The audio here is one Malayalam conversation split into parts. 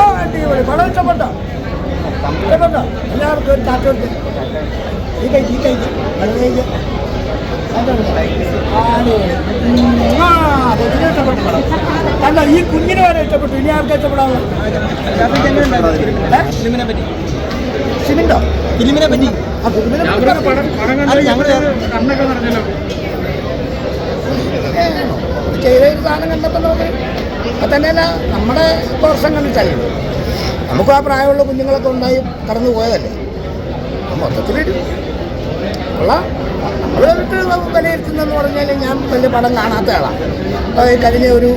ആ അടിപൊളി. പടം ഇഷ്ടപ്പെട്ടോ. ഇഷ്ടപ്പെട്ടോ. എല്ലാവർക്കും ഒരു ചാറ്റ് കൊടുത്ത് ഈ കൈ ഈ കൈ അത് കൈ അല്ല ഈ കുഞ്ഞിനെ വരെ ഇഷ്ടപ്പെട്ടു. ഇനി ആർക്കും ഇഷ്ടപ്പെടാമോ സിമിന്റോ ഫിലിമിനെ പറ്റി. ഞങ്ങൾ ഫിലിമിനെ അല്ല ഞങ്ങൾ ചെയ്തൊരു സാധനം കണ്ടപ്പോൾ നമുക്ക് അത് തന്നെയല്ല നമ്മുടെ വർഷം കണ്ടിട്ടല്ലേ നമുക്ക് ആ പ്രായമുള്ള കുഞ്ഞുങ്ങളൊക്കെ ഉണ്ടായി കടന്നു പോയതല്ലേ? മൊത്തത്തിൽ ഉള്ള നമ്മൾ വിട്ട് വിലയിരുത്തുന്നതെന്ന് പറഞ്ഞാൽ ഞാൻ വലിയ പടം കാണാത്ത ആളാണ് അപ്പോൾ കഴിഞ്ഞ ഒരു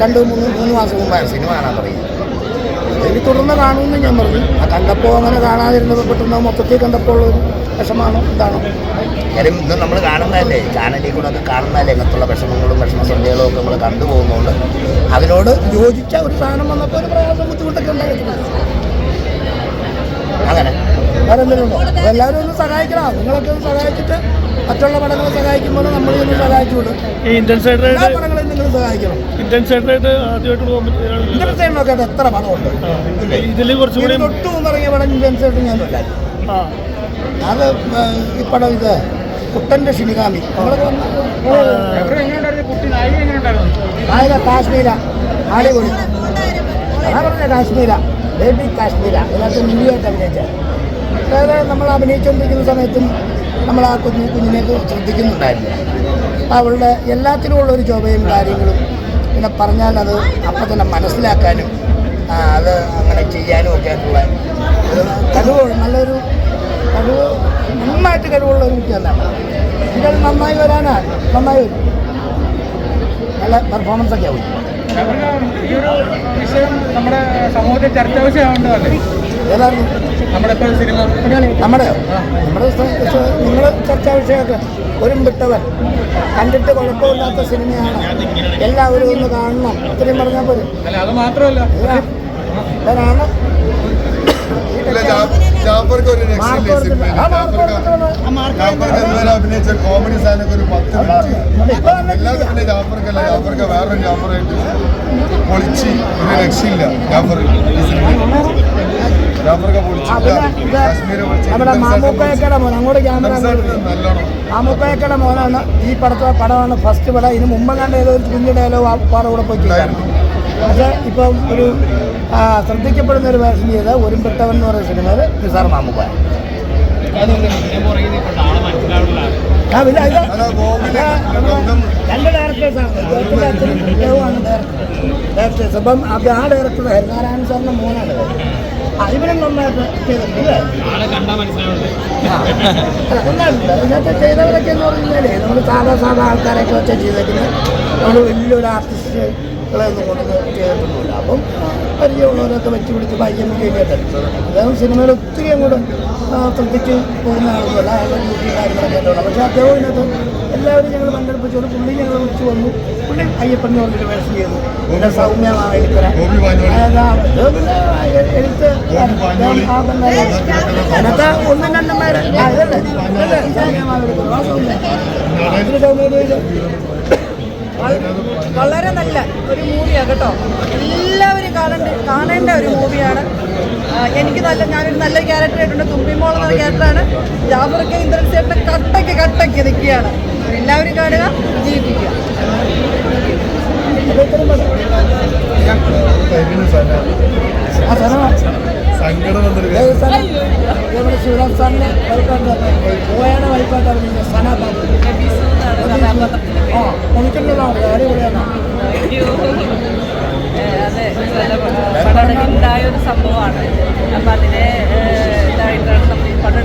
രണ്ട് മൂന്ന് മൂന്ന് മാസം മുമ്പാണ് സിനിമ കാണാൻ തുടങ്ങി അതിൽ തുടർന്ന് കാണുമെന്ന് ഞാൻ പറഞ്ഞു. ആ കണ്ടപ്പോൾ അങ്ങനെ കാണാതിരുന്നത് പെട്ടെന്ന് മൊത്തത്തിൽ കണ്ടപ്പോൾ ഒരു വിഷമാണോ എന്താണോ കാര്യം ഇന്ന് നമ്മൾ കാണുന്നതല്ലേ? ചാനലിൽ കൂടെ ഒക്കെ കാണുന്നതല്ലേ? ഇങ്ങനത്തുള്ള വിഷമങ്ങളും വിഷമസന്ധ്യകളും ഒക്കെ നമ്മൾ കണ്ടു പോകുന്നുണ്ട് അതിനോട് യോജിച്ച ഒരു സാധനം വന്നപ്പോൾ ഒരു പ്രയാസം ബുദ്ധിമുട്ടൊക്കെ ഉണ്ടായിട്ടുണ്ട്. അങ്ങനെ. വേറെ എന്തെങ്കിലും ഉണ്ടോ? എല്ലാവരും ഒന്ന് സഹായിക്കണം. നിങ്ങളൊക്കെ ഒന്ന് സഹായിച്ചിട്ട് മറ്റുള്ള പടങ്ങളെ സഹായിക്കുമ്പോൾ നമ്മൾ ഒന്ന് സഹായിച്ചുകൊണ്ട് ഈ ഇന്ത്യൻ എല്ലാ സൈഡറായിട്ട് പടങ്ങളെയും നിങ്ങൾ സഹായിക്കണം. ഇന്ത്യൻ സൈഡറായിട്ട് ആദ്യമായിട്ട് പോകാൻ പറ്റിയ ഇന്ത്യൻ സൈഡിലൊക്കെ അത് എത്ര പടമുണ്ട്? ഇതിൽ കുറച്ചുകൂടി തൊട്ട് പടം ഇന്ത്യൻ സൈഡിൽ അത് ഈ പടം ഇത് കുട്ടന്റെ ഷിനികാമി നായക കാശ്മീര. പറഞ്ഞ കാശ്മീര. ബേബി കാശ്മീര. ഇതിനകത്ത് മിനിയായിട്ട് അഭിനയിച്ച. അതായത് നമ്മൾ അഭിനയിച്ചുകൊണ്ടിരിക്കുന്ന സമയത്തും നമ്മൾ ആ കുഞ്ഞു കുഞ്ഞിനേക്ക് ശ്രദ്ധിക്കുന്നുണ്ടായിരുന്നു. അപ്പോൾ അവളുടെ എല്ലാത്തിനും ഉള്ളൊരു ചൊവ്വയും കാര്യങ്ങളും പിന്നെ പറഞ്ഞാൽ അത് അപ്പം തന്നെ മനസ്സിലാക്കാനും അത് അങ്ങനെ ചെയ്യാനും ഒക്കെ ആയിട്ടുള്ള ഒരു കഴിവ് നല്ലൊരു കഴിവ് നന്നായിട്ട് കഴിവുള്ള ഒരു കുട്ടി തന്നെയാണ് എനിക്കത് നന്നായി വരാനാ നന്നായി വരും. നല്ല പെർഫോമൻസ് ഒക്കെ ആവും. ഈ ഒരു വിഷയം നമ്മുടെ സമൂഹത്തിൽ ചർച്ചാവശ്യമാവേണ്ടതല്ലേ ഏതായിരുന്നു? നമ്മുടെ നമ്മുടെ നിങ്ങൾ ചർച്ചാ വിഷയമൊക്കെ ഒരു വിട്ടവൻ കണ്ടിട്ട് കുഴപ്പമില്ലാത്ത സിനിമയാണ്. എല്ലാവരും ഒന്ന് കാണണം. ഇത്രയും പറഞ്ഞാൽ പോലും അല്ല അത് മാത്രമല്ല. ഇതുവരെ അഭിനയിച്ച കോമഡി സാധനമൊക്കെ ഒരു പത്ത് മിനിറ്റ് ഇപ്പൊ തന്നെ എല്ലാവരും പിന്നെ ജാഫർക്കല്ല. ജാഫർക്ക് വേറൊരു ജാഫറായിട്ട് പൊളിച്ച് ഒരു രക്ഷയില്ല ജാഫർ ഈ നമ്മുടെ മാമൂക്കയക്കട മോൻ അങ്ങോട്ട് ക്യാമറ മാമൂക്കയക്കട മോനാണ് ഈ പടത്തെ പടമാണ് ഫസ്റ്റ് പടം. ഇതിന് മുമ്പ് കണ്ട ഏതോ ഒരു കുഞ്ഞു ഡയലോഗ് ആ പാടെ കൂടെ പോയി പക്ഷേ ഇപ്പം ഒരു ശ്രദ്ധിക്കപ്പെടുന്ന ഒരു വേഷം ചെയ്ത ഒരുമ്പെട്ടവൻ എന്ന് പറയുന്ന സിനിമയിൽ നിസാർ മാമൂക്കായ. രണ്ട് ഡയറക്ടേഴ്സാണ് ഡയറക്ടേഴ്സ് അപ്പം ആ ഡയറക്ടർ ഹരിനാരായണ സാറിന്റെ മോനാണ്. ഇവരും നന്നായിട്ട് ചെയ്തിട്ടുണ്ട് നന്നായിട്ടുണ്ട് ഇതിനകത്ത് ചെയ്തവരൊക്കെ എന്ന് പറഞ്ഞാലേ നമ്മൾ സാധാ സാധാ ആൾക്കാരൊക്കെ വെച്ചാൽ ചെയ്തേക്കുന്നത് നമ്മൾ വലിയൊരു ആർട്ടിസ്റ്റുകളെ ഒന്നും കൊണ്ടൊന്നും ചെയ്തിട്ടൊന്നുമില്ല. അപ്പം പരിചയമുള്ളവരൊക്കെ വെച്ച് പിടിച്ച് പയ്യൻ കഴിഞ്ഞിട്ട് അദ്ദേഹം സിനിമയിൽ ഒത്തിരി അങ്ങോട്ട് ശ്രദ്ധിച്ച് പോകുന്ന ആളൊന്നുമല്ല അയാളുടെ ഡ്യൂട്ടി കാര്യങ്ങളൊക്കെ ആയിട്ടുള്ള പക്ഷേ അദ്ദേഹം ഇതിനകത്ത് എല്ലാവരും ഞങ്ങൾ പങ്കെടുപ്പിച്ചോട് പുള്ളി ഞങ്ങൾ വിളിച്ചു വന്നു. പുള്ളി അയ്യപ്പൻ എന്ന് പറഞ്ഞിട്ട് വേഷം ചെയ്തു. പിന്നെ സൗമ്യ എഴുത്തര. എഴുത്ത്. അതിനകത്ത് ഒന്നും രണ്ടും പേര്. വളരെ നല്ല ഒരു മൂവിയാണ് കേട്ടോ. എല്ലാവരും കാണേണ്ട കാണേണ്ട ഒരു മൂവിയാണ്. എനിക്ക് നല്ല ഞാനൊരു നല്ല ക്യാരക്ടർ ആയിട്ടുണ്ട്. തുമ്പിമോൾ എന്ന ക്യാരക്ടറാണ് ജാബർക്ക് ഇന്ദ്രൻ ചേട്ടൻ കട്ടയ്ക്ക് കട്ടയ്ക്ക് നിൽക്കുകയാണ്. എല്ലാവരും കാണുക ജീവിക്കുക. അത്? നമ്മുടെ പോയാണ് ആ അടിപൊളിയാണ് പടം ഉണ്ടായ ഒരു സംഭവമാണ്. അപ്പം അതിനെ ഇതായിട്ടാണ് നമ്മൾ ഈ പടം